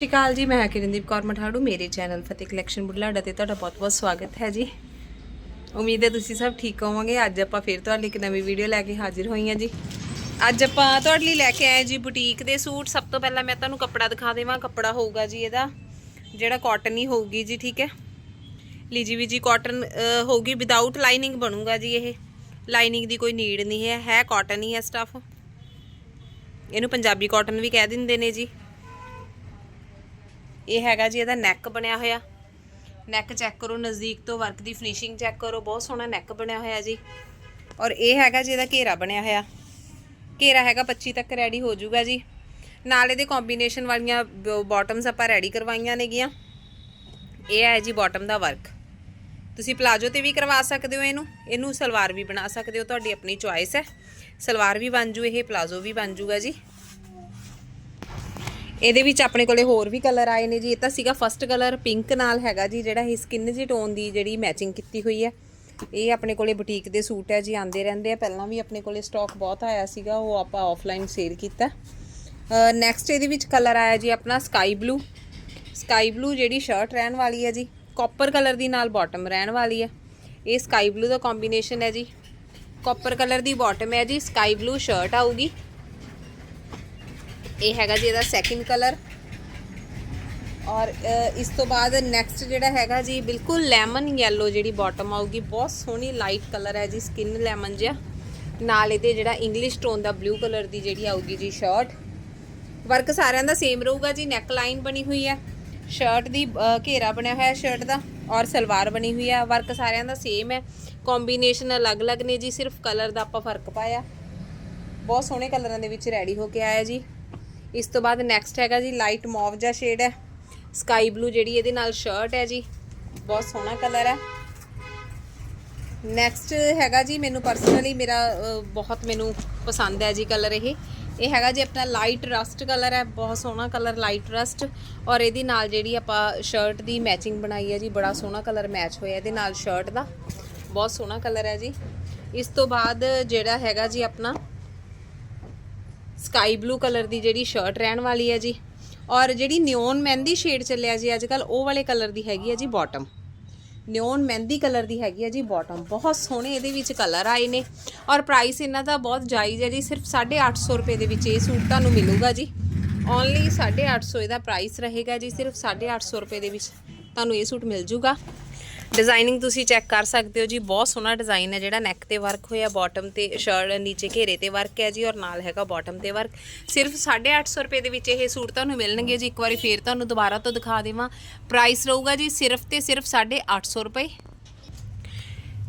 ਸਤਿ ਸ਼੍ਰੀ ਅਕਾਲ ਜੀ, ਮੈਂ ਕਿਰਨਦੀਪ ਕੌਰ ਮਠਾੜੂ, ਮੇਰੇ ਚੈਨਲ ਫਤਿਹ ਕਲੈਕਸ਼ਨ ਬੁਢਲਾਡਾ ਤੇ ਤੁਹਾਡਾ ਬਹੁਤ-ਬਹੁਤ ਸਵਾਗਤ ਹੈ ਜੀ। ਉਮੀਦ ਹੈ ਤੁਸੀਂ ਸਭ ਠੀਕ ਹੋਵੋਗੇ। ਅੱਜ ਆਪਾਂ ਫਿਰ ਤੁਹਾਡੇ ਲਈ ਇੱਕ ਨਵੀਂ ਵੀਡੀਓ ਲੈ ਕੇ ਹਾਜ਼ਰ ਹੋਈਆਂ ਜੀ। ਅੱਜ ਆਪਾਂ ਤੁਹਾਡੇ ਲਈ ਲੈ ਕੇ ਆਏ ਜੀ ਬੁਟੀਕ ਦੇ ਸੂਟ। ਸਭ ਤੋਂ ਪਹਿਲਾਂ ਮੈਂ ਤੁਹਾਨੂੰ ਕੱਪੜਾ ਦਿਖਾ ਦੇਵਾਂ। ਕੱਪੜਾ ਹੋਊਗਾ ਜੀ ਇਹਦਾ, ਜਿਹੜਾ ਕਾਟਨ ਹੀ ਹੋਊਗੀ ਜੀ, ਠੀਕ ਹੈ। ਲੀਜੀ ਵੀ ਜੀ ਕਾਟਨ ਹੋਊਗੀ ਵਿਦਆਊਟ ਲਾਈਨਿੰਗ ਬਣੂਗਾ ਜੀ ਇਹ। ਲਾਈਨਿੰਗ ਦੀ ਕੋਈ ਨੀਡ ਨਹੀਂ ਹੈ। ਹੈ ਕਾਟਨ ਹੀ ਹੈ ਸਟਫ ਇਹਨੂੰ ਪੰਜਾਬੀ ਕਾਟਨ ਵੀ ਕਹਿ ਦਿੰਦੇ ਨੇ ਜੀ। ਇਹ ਹੈਗਾ ਜੀ, ਇਹਦਾ ਨੈਕ ਬਣਿਆ ਹੋਇਆ। ਨੈਕ ਚੈੱਕ ਕਰੋ, ਨਜ਼ਦੀਕ ਤੋਂ ਵਰਕ ਦੀ ਫਿਨਿਸ਼ਿੰਗ ਚੈੱਕ ਕਰੋ, ਬਹੁਤ ਸੋਹਣਾ ਨੈਕ ਬਣਿਆ ਹੋਇਆ ਜੀ। ਔਰ ਇਹ ਹੈਗਾ ਜੀ, ਇਹਦਾ ਘੇਰਾ ਬਣਿਆ ਹੋਇਆ। ਘੇਰਾ ਹੈਗਾ 25 ਤੱਕ ਰੈਡੀ ਹੋ ਜਾਊਗਾ ਜੀ। ਨਾਲ ਇਹਦੇ ਕੰਬੀਨੇਸ਼ਨ ਵਾਲੀਆਂ ਬਾਟਮਸ ਆਪਾਂ ਰੈਡੀ ਕਰਵਾਈਆਂ ਨੇਗੀਆਂ। ਇਹ ਹੈ ਜੀ ਬਾਟਮ ਦਾ ਵਰਕ ਤੁਸੀਂ ਪਲਾਜੋ ਤੇ ਵੀ ਕਰਵਾ ਸਕਦੇ ਹੋ ਇਹਨੂੰ। ਇਹਨੂੰ ਸਲਵਾਰ ਵੀ ਬਣਾ ਸਕਦੇ ਹੋ, ਤੁਹਾਡੀ ਆਪਣੀ ਚੁਆਇਸ ਹੈ। ਸਲਵਾਰ ਵੀ ਬਣ ਜੂ, ਇਹ ਪਲਾਜੋ ਵੀ ਬਣ ਜੂਗਾ ਜੀ। ਇਹਦੇ ਵਿੱਚ ਆਪਣੇ ਕੋਲੇ ਹੋਰ ਵੀ ਕਲਰ ਆਏ ਨੇ ਜੀ। ਇਹ ਤਾਂ ਸੀਗਾ ਫਸਟ ਕਲਰ ਪਿੰਕ ਨਾਲ ਹੈਗਾ ਜੀ, ਜਿਹੜਾ ਇਹ ਸਕਿਨ ਜੀ ਟੋਨ ਦੀ ਜਿਹੜੀ ਮੈਚਿੰਗ ਕੀਤੀ ਹੋਈ ਹੈ। ਇਹ ਆਪਣੇ ਕੋਲੇ ਬੁਟੀਕ ਦੇ ਸੂਟ ਹੈ ਜੀ ਆਂਦੇ ਰਹਿੰਦੇ ਆ। ਪਹਿਲਾਂ ਵੀ ਆਪਣੇ ਕੋਲੇ ਸਟਾਕ ਬਹੁਤ ਆਇਆ ਸੀਗਾ, ਉਹ ਆਪਾਂ ਆਫਲਾਈਨ ਸੇਲ ਕੀਤਾ। ਨੈਕਸਟ ਇਹਦੇ ਵਿੱਚ ਕਲਰ ਆਇਆ ਜੀ ਆਪਣਾ ਸਕਾਈ ਬਲੂ ਸਕਾਈ ਬਲੂ ਜਿਹੜੀ ਸ਼ਰਟ ਰਹਿਣ ਵਾਲੀ ਹੈ ਜੀ ਕਾਪਰ ਕਲਰ ਦੀ ਨਾਲ ਬਾਟਮ ਰਹਿਣ ਵਾਲੀ ਹੈ। ਇਹ ਸਕਾਈ ਬਲੂ ਦਾ ਕੰਬੀਨੇਸ਼ਨ ਹੈ ਜੀ। ਕਾਪਰ ਕਲਰ ਦੀ ਬਾਟਮ ਹੈ ਜੀ ਸਕਾਈ ਬਲੂ ਸ਼ਰਟ ਆਊਗੀ। ਇਹ ਹੈਗਾ ਜੀ ਇਹਦਾ ਸੈਕਿੰਡ ਕਲਰ ਔਰ ਇਸ ਤੋਂ ਬਾਅਦ ਨੈਕਸਟ ਜਿਹੜਾ ਹੈਗਾ ਜੀ, ਬਿਲਕੁਲ ਲੈਮਨ ਯੈਲੋ ਜਿਹੜੀ ਬਾਟਮ ਆਊਗੀ। ਬਹੁਤ ਸੋਹਣੀ ਲਾਈਟ ਕਲਰ ਹੈ ਜੀ ਸਕਿਨ ਲੈਮਨ ਜਿਹਾ। ਨਾਲ ਇਹਦੇ ਜਿਹੜਾ ਇੰਗਲਿਸ਼ ਟੋਨ ਦਾ ਬਲੂ ਕਲਰ ਦੀ ਜਿਹੜੀ ਆਊਗੀ ਜੀ ਸ਼ਰਟ ਵਰਕ ਸਾਰਿਆਂ ਦਾ ਸੇਮ ਰਹੂਗਾ ਜੀ ਨੈਕ ਲਾਈਨ ਬਣੀ ਹੋਈ ਹੈ। ਸ਼ਰਟ ਦੀ ਘੇਰਾ ਬਣਿਆ ਹੋਇਆ ਸ਼ਰਟ ਦਾ ਔਰ ਸਲਵਾਰ ਬਣੀ ਹੋਈ ਹੈ। ਵਰਕ ਸਾਰਿਆਂ ਦਾ ਸੇਮ ਹੈ। ਕੰਬੀਨੇਸ਼ਨ ਅਲੱਗ-ਅਲੱਗ ਨੇ ਜੀ, ਸਿਰਫ ਕਲਰ ਦਾ ਆਪਾਂ ਫ਼ਰਕ ਪਾਇਆ। ਬਹੁਤ ਸੋਹਣੇ ਕਲਰਾਂ ਦੇ ਵਿੱਚ ਰੈਡੀ ਹੋ ਕੇ ਆਇਆ ਜੀ। ਇਸ ਤੋਂ ਬਾਅਦ ਨੈਕਸਟ ਹੈਗਾ ਜੀ ਲਾਈਟ ਮੌਵ ਜਿਹਾ ਸ਼ੇਡ ਹੈ। ਸਕਾਈ ਬਲੂ ਜਿਹੜੀ ਇਹਦੇ ਨਾਲ ਸ਼ਰਟ ਹੈ ਜੀ, ਬਹੁਤ ਸੋਹਣਾ ਕਲਰ ਹੈ। ਨੈਕਸਟ ਹੈਗਾ ਜੀ, ਮੈਨੂੰ ਪਰਸਨਲੀ ਮੇਰਾ ਬਹੁਤ ਮੈਨੂੰ ਪਸੰਦ ਹੈ ਜੀ ਕਲਰ ਇਹ। ਇਹ ਹੈਗਾ ਜੀ ਆਪਣਾ ਲਾਈਟ ਰਸਟ ਕਲਰ ਹੈ, ਬਹੁਤ ਸੋਹਣਾ ਕਲਰ ਲਾਈਟ ਰਸਟ ਔਰ ਇਹਦੇ ਨਾਲ ਜਿਹੜੀ ਆਪਾਂ ਸ਼ਰਟ ਦੀ ਮੈਚਿੰਗ ਬਣਾਈ ਹੈ ਜੀ, ਬੜਾ ਸੋਹਣਾ ਕਲਰ ਮੈਚ ਹੋਇਆ ਇਹਦੇ ਨਾਲ ਸ਼ਰਟ ਦਾ। ਬਹੁਤ ਸੋਹਣਾ ਕਲਰ ਹੈ ਜੀ। ਇਸ ਤੋਂ ਬਾਅਦ ਜਿਹੜਾ ਹੈਗਾ ਜੀ ਆਪਣਾ ਸਕਾਈ ਬਲੂ ਕਲਰ ਦੀ ਜਿਹੜੀ ਸ਼ਰਟ ਰਹਿਣ ਵਾਲੀ ਹੈ ਜੀ। ਔਰ ਜਿਹੜੀ ਨਿਓਨ ਮਹਿੰਦੀ ਸ਼ੇਡ ਚੱਲਿਆ ਜੀ ਅੱਜ ਕੱਲ ਉਹ ਵਾਲੇ ਕਲਰ ਦੀ ਹੈਗੀ ਹੈ ਜੀ ਬਾਟਮ ਨਿਓਨ ਮਹਿੰਦੀ ਕਲਰ ਦੀ ਹੈਗੀ ਹੈ ਜੀ ਬਾਟਮ ਬਹੁਤ ਸੋਹਣੇ ਇਹਦੇ ਵਿੱਚ ਕਲਰ ਆਏ ਨੇ। ਔਰ ਪ੍ਰਾਈਸ ਇਹਨਾਂ ਦਾ ਬਹੁਤ ਜਾਇਜ਼ ਹੈ ਜੀ, ਸਿਰਫ 850 ਰੁਪਏ ਦੇ ਵਿੱਚ ਇਹ ਸੂਟ ਤੁਹਾਨੂੰ ਮਿਲੂਗਾ ਜੀ। ਓਨਲੀ 850 ਇਹਦਾ ਪ੍ਰਾਈਸ ਰਹੇਗਾ ਜੀ, ਸਿਰਫ 850 ਰੁਪਏ ਦੇ ਵਿੱਚ ਤੁਹਾਨੂੰ ਇਹ ਸੂਟ ਮਿਲ ਜੂਗਾ। ਡਿਜ਼ਾਈਨਿੰਗ ਤੁਸੀਂ ਚੈੱਕ ਕਰ ਸਕਦੇ ਹੋ ਜੀ, ਬਹੁਤ ਸੋਹਣਾ ਡਿਜ਼ਾਈਨ ਹੈ ਜਿਹੜਾ ਨੈਕ ਤੇ ਵਰਕ ਹੋਇਆ ਬਾਟਮ ਤੇ ਸ਼ਰਟ ਨੀਚੇ ਘੇਰੇ ਤੇ ਵਰਕ ਹੈ ਜੀ ਔਰ ਨਾਲ ਹੈਗਾ ਬਾਟਮ ਤੇ ਵਰਕ ਸਿਰਫ 850 ਰੁਪਏ ਦੇ ਵਿੱਚ ਇਹ ਸੂਟ ਤੁਹਾਨੂੰ ਮਿਲਣਗੇ ਜੀ, ਇੱਕ ਵਾਰੀ ਫੇਰ ਤੁਹਾਨੂੰ ਦੁਬਾਰਾ ਤੋਂ ਦਿਖਾ ਦੇਵਾਂ। ਪ੍ਰਾਈਸ ਰਹੂਗਾ ਜੀ ਸਿਰਫ ਤੇ ਸਿਰਫ 850 ਰੁਪਏ।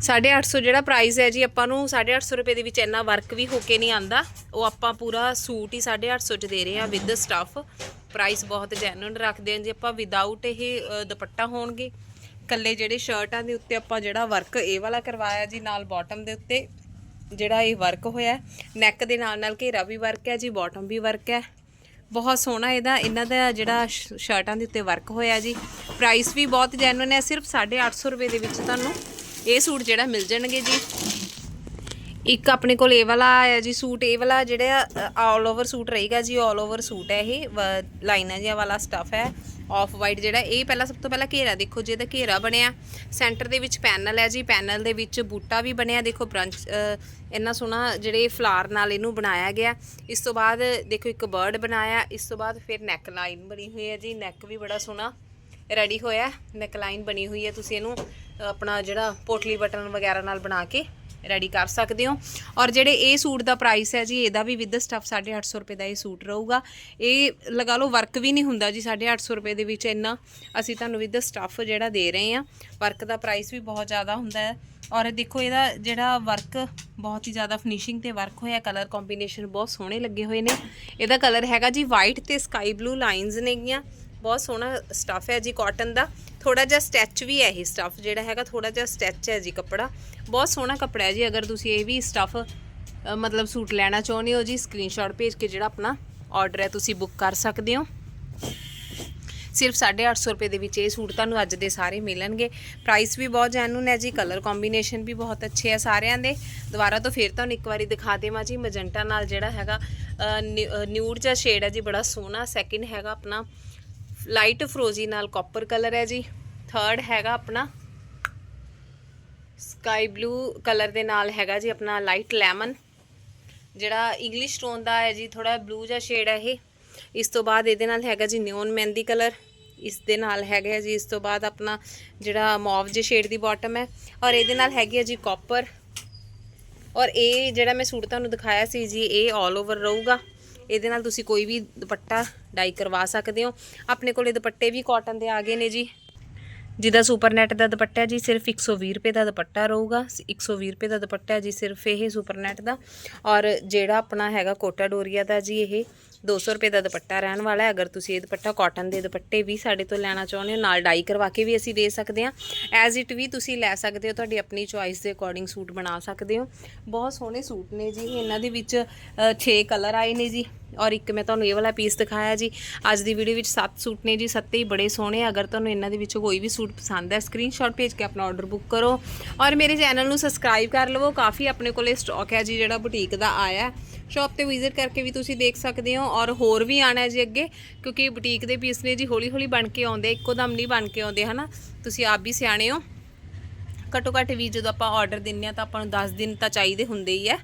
850 ਜਿਹੜਾ ਪ੍ਰਾਈਸ ਹੈ ਜੀ, ਆਪਾਂ ਨੂੰ 850 ਰੁਪਏ ਦੇ ਵਿੱਚ ਇੰਨਾ ਵਰਕ ਵੀ ਹੋ ਕੇ ਨਹੀਂ ਆਂਦਾ। ਉਹ ਆਪਾਂ ਪੂਰਾ ਸੂਟ ਹੀ 850 ਚ ਦੇ ਰਹੇ ਹਾਂ ਵਿਦ ਸਟਫ ਪ੍ਰਾਈਸ ਬਹੁਤ ਜੈਨੂਇਨ ਰੱਖਦੇ ਹਾਂ ਜੀ, ਆਪਾਂ ਵਿਦਆਊਟ ਇਹ ਦੁਪੱਟਾ ਹੋਣਗੇ। ਕੱਲੇ ਜਿਹੜੇ ਸ਼ਰਟਾਂ ਦੇ ਉੱਤੇ ਆਪਾਂ ਜਿਹੜਾ ਵਰਕ ਇਹ ਵਾਲਾ ਕਰਵਾਇਆ ਜੀ, ਨਾਲ ਬਾਟਮ ਦੇ ਉੱਤੇ ਜਿਹੜਾ ਇਹ ਵਰਕ ਹੋਇਆ ਨੈਕ ਦੇ ਨਾਲ ਨਾਲ ਘੇਰਾ ਵੀ ਵਰਕ ਹੈ ਜੀ ਬਾਟਮ ਵੀ ਵਰਕ ਹੈ। ਬਹੁਤ ਸੋਹਣਾ ਇਹਦਾ, ਇਹਨਾਂ ਦਾ ਜਿਹੜਾ ਸ਼- ਸ਼ਰਟਾਂ ਦੇ ਉੱਤੇ ਵਰਕ ਹੋਇਆ ਜੀ। ਪ੍ਰਾਈਸ ਵੀ ਬਹੁਤ ਜੈਨੂਇਨ ਹੈ, ਸਿਰਫ 850 ਰੁਪਏ ਦੇ ਵਿੱਚ ਤੁਹਾਨੂੰ ਇਹ ਸੂਟ ਜਿਹੜਾ ਮਿਲ ਜਾਣਗੇ ਜੀ। ਇੱਕ ਆਪਣੇ ਕੋਲ ਇਹ ਵਾਲਾ ਆਇਆ ਜੀ ਸੂਟ, ਇਹ ਵਾਲਾ ਜਿਹੜਾ ਆਲ ਓਵਰ ਸੂਟ ਰਹੇਗਾ ਜੀ ਆਲ ਓਵਰ ਸੂਟ ਹੈ ਇਹ ਲਾਈਨਾਂ ਜਿਹਾ ਵਾਲਾ ਸਟਫ ਹੈ ਆਫ ਵਾਈਟ ਜਿਹੜਾ, ਇਹ ਪਹਿਲਾਂ ਸਭ ਤੋਂ ਪਹਿਲਾਂ ਘੇਰਾ ਦੇਖੋ ਜੀ, ਇਹਦਾ ਘੇਰਾ ਬਣਿਆ ਸੈਂਟਰ ਦੇ ਵਿੱਚ ਪੈਨਲ ਹੈ ਜੀ, ਪੈਨਲ ਦੇ ਵਿੱਚ ਬੂਟਾ ਵੀ ਬਣਿਆ, ਦੇਖੋ ਬ੍ਰੰਚ ਇੰਨਾ ਸੋਹਣਾ ਜਿਹੜੇ ਫਲਾਰ ਨਾਲ ਇਹਨੂੰ ਬਣਾਇਆ ਗਿਆ, ਇਸ ਤੋਂ ਬਾਅਦ ਦੇਖੋ ਇੱਕ ਬਰਡ ਬਣਾਇਆ, ਇਸ ਤੋਂ ਬਾਅਦ ਫਿਰ ਨੈਕ ਲਾਈਨ ਬਣੀ ਹੋਈ ਹੈ ਜੀ ਨੈਕ ਵੀ ਬੜਾ ਸੋਹਣਾ ਰੈਡੀ ਹੋਇਆ ਨੈਕ ਲਾਈਨ ਬਣੀ ਹੋਈ ਹੈ, ਤੁਸੀਂ ਇਹਨੂੰ ਆਪਣਾ ਜਿਹੜਾ ਪੋਟਲੀ ਬਟਨ ਵਗੈਰਾ ਨਾਲ ਬਣਾ ਕੇ ਰੈਡੀ ਕਰ ਸਕਦੇ ਹੋ। ਔਰ ਜਿਹੜੇ ਇਹ ਸੂਟ ਦਾ ਪ੍ਰਾਈਸ ਹੈ ਜੀ, ਇਹਦਾ ਵੀ ਵਿਦ ਸਟਫ 850 ਰੁਪਏ ਦਾ ਇਹ ਸੂਟ ਰਹੂਗਾ। ਇਹ ਲਗਾ ਲਓ ਵਰਕ ਵੀ ਨਹੀਂ ਹੁੰਦਾ ਜੀ 850 ਰੁਪਏ ਦੇ ਵਿੱਚ ਇੰਨਾ ਅਸੀਂ ਤੁਹਾਨੂੰ ਵਿਦ ਸਟਫ ਜਿਹੜਾ ਦੇ ਰਹੇ ਹਾਂ। ਵਰਕ ਦਾ ਪ੍ਰਾਈਸ ਵੀ ਬਹੁਤ ਜ਼ਿਆਦਾ ਹੁੰਦਾ ਹੈ। ਔਰ ਦੇਖੋ ਇਹਦਾ ਜਿਹੜਾ ਵਰਕ ਬਹੁਤ ਹੀ ਜ਼ਿਆਦਾ ਫਿਨਿਸ਼ਿੰਗ ਤੇ ਵਰਕ ਹੋਇਆ ਕਲਰ ਕੰਬੀਨੇਸ਼ਨ ਬਹੁਤ ਸੋਹਣੇ ਲੱਗੇ ਹੋਏ ਨੇ। ਇਹਦਾ ਕਲਰ ਹੈਗਾ ਜੀ ਵਾਈਟ ਤੇ ਸਕਾਈ ਬਲੂ ਲਾਈਨਸ ਨੇਗੀਆਂ। ਬਹੁਤ ਸੋਹਣਾ ਸਟਫ ਹੈ ਜੀ ਕਾਟਨ ਦਾ। ਥੋੜਾ ਜਿਹਾ ਸਟੈਚ ਵੀ ਹੈ ਇਹ ਸਟਫ ਜਿਹੜਾ ਹੈਗਾ ਥੋੜਾ ਜਿਹਾ ਸਟੈਚ ਹੈ ਜੀ ਕੱਪੜਾ। ਬਹੁਤ ਸੋਹਣਾ ਕੱਪੜਾ ਹੈ ਜੀ, ਅਗਰ ਤੁਸੀਂ ਇਹ ਵੀ ਸਟਫ ਮਤਲਬ ਸੂਟ ਲੈਣਾ ਚਾਹੁੰਦੇ ਹੋ ਜੀ ਸਕਰੀਨਸ਼ਾਟ ਭੇਜ ਕੇ ਜਿਹੜਾ ਆਪਣਾ ਆਰਡਰ ਹੈ ਤੁਸੀਂ ਬੁੱਕ ਕਰ ਸਕਦੇ ਹੋ। ਸਿਰਫ 850 ਰੁਪਏ ਦੇ ਵਿੱਚ ਇਹ ਸੂਟ ਤੁਹਾਨੂੰ ਅੱਜ ਦੇ ਸਾਰੇ ਮਿਲਣਗੇ। ਪ੍ਰਾਈਸ ਵੀ ਬਹੁਤ ਜੈਨੂਨ ਹੈ ਜੀ ਕਲਰ ਕੰਬੀਨੇਸ਼ਨ ਵੀ ਬਹੁਤ ਅੱਛੇ ਆ ਸਾਰਿਆਂ ਦੇ। ਦੁਬਾਰਾ ਤੋਂ ਫੇਰ ਤੁਹਾਨੂੰ ਇੱਕ ਵਾਰੀ ਦਿਖਾ ਦੇਵਾਂ ਜੀ, ਮਜੰਟਾ ਨਾਲ ਜਿਹੜਾ ਹੈਗਾ ਨਿਊਡ ਜਿਹਾ ਸ਼ੇਡ ਹੈ ਜੀ, ਬੜਾ ਸੋਹਣਾ। ਸੈਕਿੰਡ ਹੈਗਾ ਆਪਣਾ ਲਾਈਟ ਫਰੋਜ਼ੀ ਨਾਲ ਕਾਪਰ ਕਲਰ ਹੈ ਜੀ। ਥਰਡ ਹੈਗਾ ਆਪਣਾ। ਸਕਾਈ ਬਲੂ ਕਲਰ ਦੇ ਨਾਲ ਹੈਗਾ ਜੀ ਆਪਣਾ ਲਾਈਟ ਲੈਮਨ ਜਿਹੜਾ ਇੰਗਲਿਸ਼ ਟੋਨ ਦਾ ਹੈ ਜੀ ਥੋੜਾ ਬਲੂ ਜਿਹਾ ਸ਼ੇਡ ਹੈ ਇਹ। ਇਸ ਤੋਂ ਬਾਅਦ ਇਹਦੇ ਨਾਲ ਹੈਗਾ ਜੀ ਨਿਓਨ ਮਹਿੰਦੀ ਕਲਰ ਇਸ ਦੇ ਨਾਲ ਹੈਗਾ ਹੈ ਜੀ, ਇਸ ਤੋਂ ਬਾਅਦ ਆਪਣਾ ਜਿਹੜਾ ਮੌਵ ਜੇ ਸ਼ੇਡ ਦੀ ਬਾਟਮ ਹੈ। ਔਰ ਇਹਦੇ ਨਾਲ ਹੈਗੀ ਹੈ ਜੀ ਕਾਪਰ ਔਰ ਇਹ ਜਿਹੜਾ ਮੈਂ ਸੂਟ ਤੁਹਾਨੂੰ ਦਿਖਾਇਆ ਸੀ ਜੀ, ਇਹ 올 ਓਵਰ ਰਹੂਗਾ। ਇਹਦੇ ਨਾਲ ਤੁਸੀਂ ਕੋਈ ਵੀ ਦੁਪੱਟਾ ਡਾਈ ਕਰਵਾ ਸਕਦੇ ਹੋ। ਆਪਣੇ ਕੋਲੇ ਦੁਪੱਟੇ ਵੀ ਕਾਟਨ ਦੇ ਆ ਗਏ ਨੇ ਜੀ। ਜਿਹਦਾ ਸੁਪਰ ਨੈਟ ਦਾ ਦੁਪੱਟਾ ਜੀ, ਸਿਰਫ 120 ਰੁਪਏ ਦਾ ਦੁਪੱਟਾ ਰਹੂਗਾ। 120 ਰੁਪਏ ਦਾ ਦੁਪੱਟਾ ਹੈ ਜੀ, ਸਿਰਫ ਇਹ ਸੁਪਰ ਨੈਟ ਦਾ। ਔਰ ਜਿਹੜਾ ਆਪਣਾ ਹੈਗਾ ਕੋਟਾ ਡੋਰੀਆ ਦਾ ਜੀ, ਇਹ 200 ਰੁਪਏ ਦਾ ਦੁਪੱਟਾ ਰਹਿਣ ਵਾਲਾ ਹੈ। ਅਗਰ ਤੁਸੀਂ ਇਹ ਦੁਪੱਟਾ ਕਾਟਨ ਦੇ ਦੁਪੱਟੇ ਵੀ ਸਾਡੇ ਤੋਂ ਲੈਣਾ ਚਾਹੁੰਦੇ ਹੋ, ਨਾਲ ਡਾਈ ਕਰਵਾ ਕੇ ਵੀ ਅਸੀਂ ਦੇ ਸਕਦੇ ਹਾਂ। ਐਜ਼ ਇਟ ਵੀ ਤੁਸੀਂ ਲੈ ਸਕਦੇ ਹੋ, ਤੁਹਾਡੀ ਆਪਣੀ ਚੁਆਇਸ ਦੇ ਅਕੋਰਡਿੰਗ ਸੂਟ ਬਣਾ ਸਕਦੇ ਹੋ। ਬਹੁਤ ਸੋਹਣੇ ਸੂਟ ਨੇ ਜੀ। ਇਹਨਾਂ ਦੇ ਵਿੱਚ 6 ਕਲਰ ਆਏ ਨੇ ਜੀ। ਔਰ ਇੱਕ ਮੈਂ ਤੁਹਾਨੂੰ ਇਹ ਵਾਲਾ ਪੀਸ ਦਿਖਾਇਆ ਜੀ। ਅੱਜ ਦੀ ਵੀਡੀਓ ਵਿੱਚ 7 ਸੂਟ ਨੇ ਜੀ, ਸੱਤੇ ਹੀ ਬੜੇ ਸੋਹਣੇ। ਅਗਰ ਤੁਹਾਨੂੰ ਇਹਨਾਂ ਦੇ ਵਿੱਚੋਂ ਕੋਈ ਵੀ ਸੂਟ ਪਸੰਦ ਹੈ ਸਕਰੀਨਸ਼ਾਟ ਭੇਜ ਕੇ ਆਪਣਾ ਆਰਡਰ ਬੁੱਕ ਕਰੋ। ਔਰ ਮੇਰੇ ਚੈਨਲ ਨੂੰ ਸਬਸਕ੍ਰਾਈਬ ਕਰ ਲਵੋ। ਕਾਫੀ ਆਪਣੇ ਕੋਲੇ ਸਟਾਕ ਹੈ ਜੀ, ਜਿਹੜਾ ਬੁਟੀਕ ਦਾ ਆਇਆ। ਸ਼ਾਪ ਤੇ ਵਿਜ਼ਿਟ ਕਰਕੇ ਵੀ ਤੁਸੀਂ ਦੇਖ ਸਕਦੇ ਹੋ। ਔਰ ਹੋਰ ਵੀ ਆਣਾ ਜੀ ਅੱਗੇ, ਕਿਉਂਕਿ ਬੁਟੀਕ ਦੇ ਪੀਸ ਨੇ ਜੀ ਹੌਲੀ ਹੌਲੀ ਬਣ ਕੇ ਆਉਂਦੇ ਇੱਕੋ ਦਮ ਨਹੀਂ ਬਣ ਕੇ ਆਉਂਦੇ, ਹਨਾ? ਤੁਸੀਂ ਆਪ ਵੀ ਸਿਆਣੇ ਹੋ। ਘੱਟੋ ਘੱਟ ਵੀ ਜਦੋਂ ਆਪਾਂ ਆਰਡਰ ਦਿੰਨੇ ਆ ਤਾਂ ਆਪਾਂ ਨੂੰ 10 ਦਿਨ ਤਾਂ ਚਾਹੀਦੇ ਹੁੰਦੇ ਹੀ ਆ।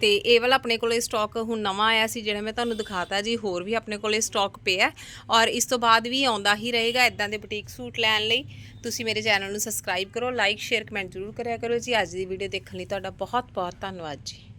ਤੇ ਇਹ ਵਾਲਾ ਆਪਣੇ ਕੋਲੇ ਸਟਾਕ ਹੁਣ ਨਵਾਂ ਆਇਆ ਸੀ, ਜਿਹੜਾ ਮੈਂ ਤੁਹਾਨੂੰ ਦਿਖਾਤਾ ਜੀ, ਹੋਰ ਵੀ ਆਪਣੇ ਕੋਲੇ ਸਟਾਕ ਪਿਆ। ਔਰ ਇਸ ਤੋਂ ਬਾਅਦ ਵੀ ਆਉਂਦਾ ਹੀ ਰਹੇਗਾ ਇਦਾਂ ਦੇ ਬੁਟੀਕ ਸੂਟ ਲੈਣ ਲਈ। ਤੁਸੀਂ ਮੇਰੇ ਚੈਨਲ ਨੂੰ ਸਬਸਕ੍ਰਾਈਬ ਕਰੋ ਲਾਈਕ ਸ਼ੇਅਰ ਕਮੈਂਟ ਜ਼ਰੂਰ ਕਰਿਆ ਕਰੋ ਜੀ। ਅੱਜ ਦੀ ਵੀਡੀਓ ਦੇਖਣ ਲਈ ਤੁਹਾਡਾ ਬਹੁਤ ਬਹੁਤ ਧੰਨਵਾਦ ਜੀ।